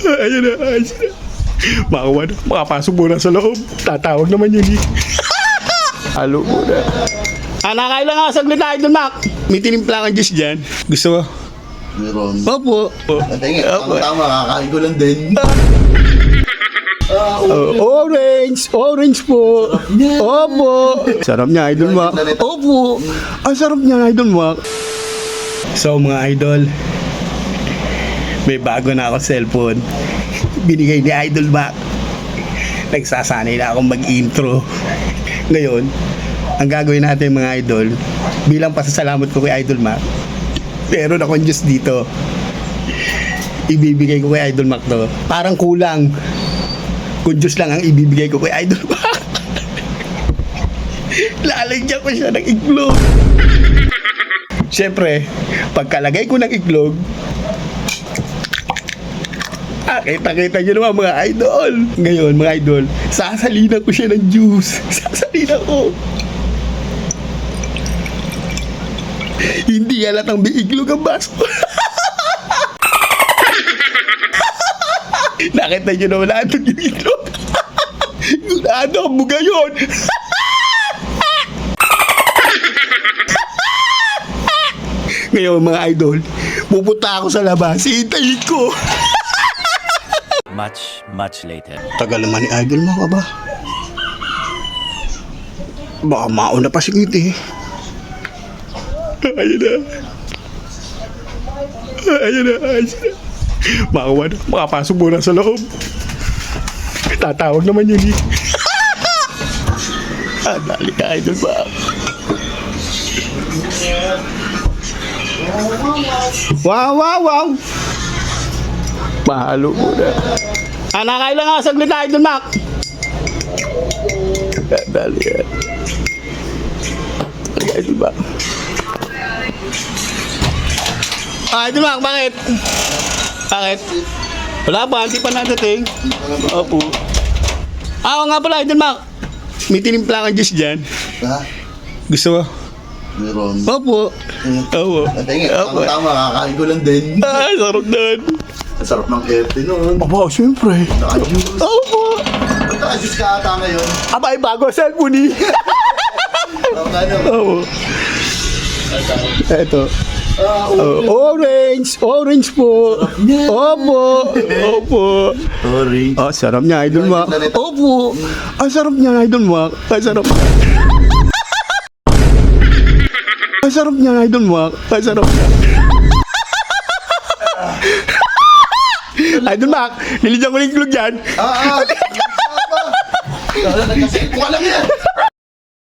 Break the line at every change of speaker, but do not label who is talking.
Ayun na, ayos na. Makawa na, makapasok muna sa loob. Tatawag naman yun eh. Halo muna. Ah, nakailan nga saglit tayo dun, Mac. May tinimpla kang juice dyan. Gusto mo?
Meron.
Opo.
Ah, tingin,
Opo.
tama-tama, kakain ko lang din. Ah,
Oh, orange, orange po. Opo. Sarap niya, Idol Mac. Opo. Ang sarap niya, Idol Mac. So, mga idol, may bago na ako cellphone. Binigay ni Idol Mac. Nagsasanay na akong mag-intro. Ngayon, ang gagawin natin mga idol, bilang pasasalamat ko kay Idol Mac, meron akong juice dito. Ibibigay ko kay Idol Mac to. Parang kulang kung Diyos lang ang ibibigay ko kay Idol Mac. Lalagyan ko siya ng iglog. Siyempre, pagkalagay ko ng iglog, kita-kita nyo naman mga idol. Ngayon, mga idol, sasalinan ko siya ng juice. Sasalinan ko. Hindi halatang may iglog ang baso. Nakita nyo naman lahat ng iglog. ano, ang buga yun. Ngayon mga idol, pupunta ako sa labas, hihintayin ko.
Much, much later.
Tagal naman ni idol mo ka ba? Baka mauna pa si Kitty. Ayun na. Ayun na, ayos na. Makawa na, makapasok muna sa loob. Tatawag naman yun eh. ah, dali ka idol ba? Wow, wow, wow! Mahalo muna. Ah, nakailan nga saglit tayo dun, Mac. Dali yan. Idol Mac. Ah, Idol Mac, bakit? Bakit? Wala pa, hindi pa nadating. Opo. Ah, nga pala, Idol Mac. May tinimpla kang juice dyan.
Ha?
Gusto mo?
Meron.
Opo. Opo. Opo.
tama-tama, kakain ko lang din.
Ah, sarap doon.
Ang sarap ng kerte nun.
Opo, siyempre.
Naka-juice.
Opo.
Naka-juice ka ata ngayon.
Abay, bago ang cellphone eh.
Ano?
Oo. Eto.
Ah,
Oh, orange, orange po. Opo. Opo.
Sorry.
Oh, sarap niya, Idol Mac. Opo. Ang sarap niya, Idol Mac. Ang sarap. Ang sarap niya, Idol Mac. Ang sarap. Idol Mac, niligyan ko yung iglog yan.
Nagkasakit ko alam yan.